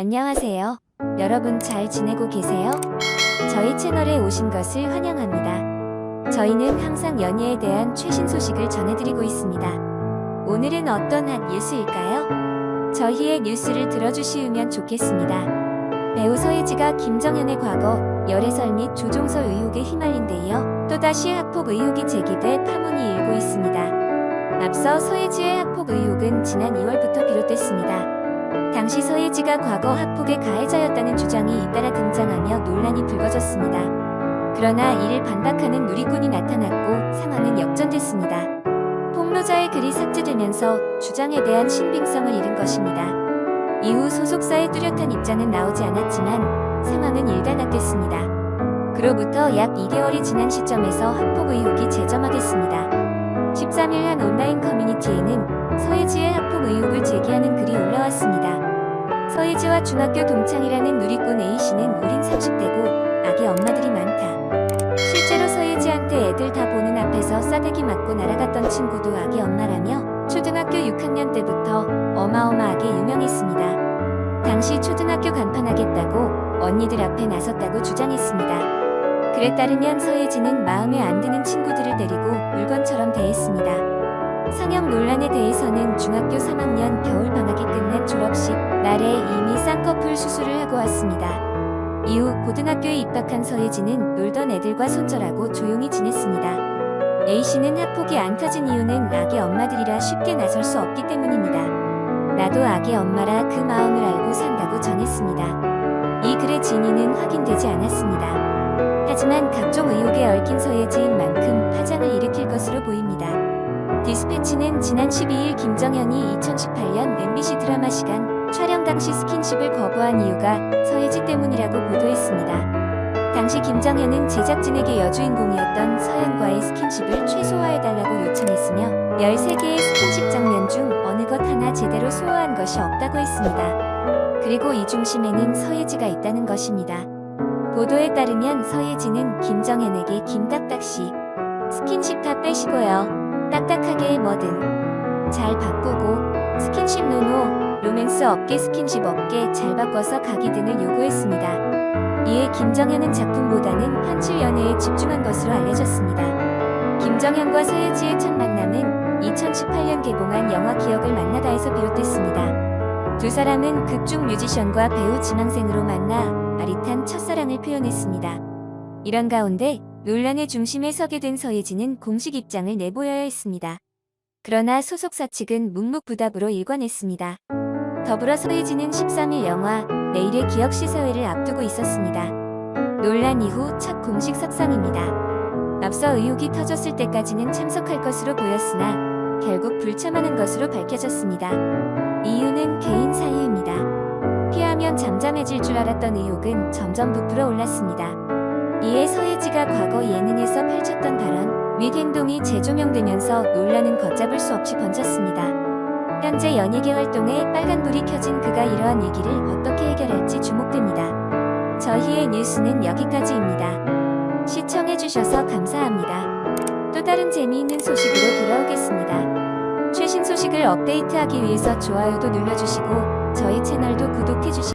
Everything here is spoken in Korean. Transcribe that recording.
안녕하세요. 여러분 잘 지내고 계세요? 저희 채널에 오신 것을 환영합니다. 저희는 항상 연예에 대한 최신 소식을 전해드리고 있습니다. 오늘은 어떤 한 뉴스일까요? 저희의 뉴스를 들어주시면 좋겠습니다. 배우 서예지가 김정현의 과거, 열애설 및 조종설 의혹에 휘말린 데 이어 또다시 학폭 의혹이 제기돼 파문이 일고 있습니다. 앞서 서예지의 학폭 의혹은 지난 2월부터 비롯됐습니다. 당시 서예지가 과거 학폭의 가해자였다는 주장이 잇따라 등장하며 논란이 불거졌습니다. 그러나 이를 반박하는 누리꾼이 나타났고 상황은 역전됐습니다. 폭로자의 글이 삭제되면서 주장에 대한 신빙성을 잃은 것입니다. 이후 소속사의 뚜렷한 입장은 나오지 않았지만 상황은 일단락됐습니다. 그로부터 약 2개월이 지난 시점에서 학폭 의혹이 재점화됐습니다. 13일 한 온라인 커뮤니티에는 서예지 중학교 동창이라는 누리꾼 A씨는 우린 30대고 아기 엄마들이 많다. 실제로 서예지한테 애들 다 보는 앞에서 싸대기 맞고 날아갔던 친구도 아기 엄마라며 초등학교 6학년 때부터 어마어마하게 유명했습니다. 당시 초등학교 간판하겠다고 언니들 앞에 나섰다고 주장했습니다. 글에 따르면 서예지는 마음에 안 드는 친구들을 데리고 물건처럼 대했습니다. 논란에 대해서는 중학교 3학년 겨울방학이 끝난 졸업식 날에 이미 쌍꺼풀 수술을 하고 왔습니다. 이후 고등학교에 입학한 서예지는 놀던 애들과 손절하고 조용히 지냈습니다. A씨는 학폭이 안 터진 이유는 아기 엄마들이라 쉽게 나설 수 없기 때문입니다. 나도 아기 엄마라 그 마음을 알고 산다고 전했습니다. 이 글의 진위는 확인되지 않았습니다. 하지만 각종 의혹에 얽힌 서예지인 만큼 파장을 일으킬. 디스패치는 지난 12일 김정현이 2018년 MBC 드라마 시간 촬영 당시 스킨십을 거부한 이유가 서예지 때문이라고 보도했습니다. 당시 김정현은 제작진에게 여주인공이었던 서연과의 스킨십을 최소화해달라고 요청했으며 13개의 스킨십 장면 중 어느 것 하나 제대로 소화한 것이 없다고 했습니다. 그리고 이 중심에는 서예지가 있다는 것입니다. 보도에 따르면 서예지는 김정현에게 김딱딱씨 스킨십 다 빼시고요. 딱딱하게 뭐든 잘 바꾸고 스킨십 노노 로맨스 업계 스킨십 업계 잘 바꿔서 가기 등을 요구했습니다. 이에 김정현은 작품보다는 현실 연애에 집중한 것으로 알려졌습니다. 김정현과 서예지의 첫 만남은 2018년 개봉한 영화 기억을 만나다에서 비롯됐습니다. 두 사람은 극중 뮤지션과 배우 지망생으로 만나 아릿한 첫사랑을 표현했습니다. 이런 가운데 논란의 중심에 서게 된 서예지는 공식 입장을 내보여야 했습니다. 그러나 소속사 측은 묵묵부답으로 일관했습니다. 더불어 서예지는 13일 영화 내일의 기억 시사회를 앞두고 있었습니다. 논란 이후 첫 공식 석상입니다. 앞서 의혹이 터졌을 때까지는 참석할 것으로 보였으나 결국 불참하는 것으로 밝혀졌습니다. 이유는 개인 사유입니다. 피하면 잠잠해질 줄 알았던 의혹은 점점 부풀어 올랐습니다. 이에 서예지가 과거 예능에서 펼쳤던 발언 및 행동이 재조명되면서 논란은 걷잡을 수 없이 번졌습니다. 현재 연예계 활동에 빨간불이 켜진 그가 이러한 위기를 어떻게 해결할지 주목됩니다. 저희의 뉴스는 여기까지입니다. 시청해주셔서 감사합니다. 또 다른 재미있는 소식으로 돌아오겠습니다. 최신 소식을 업데이트하기 위해서 좋아요도 눌러주시고 저희 채널도 구독해주시기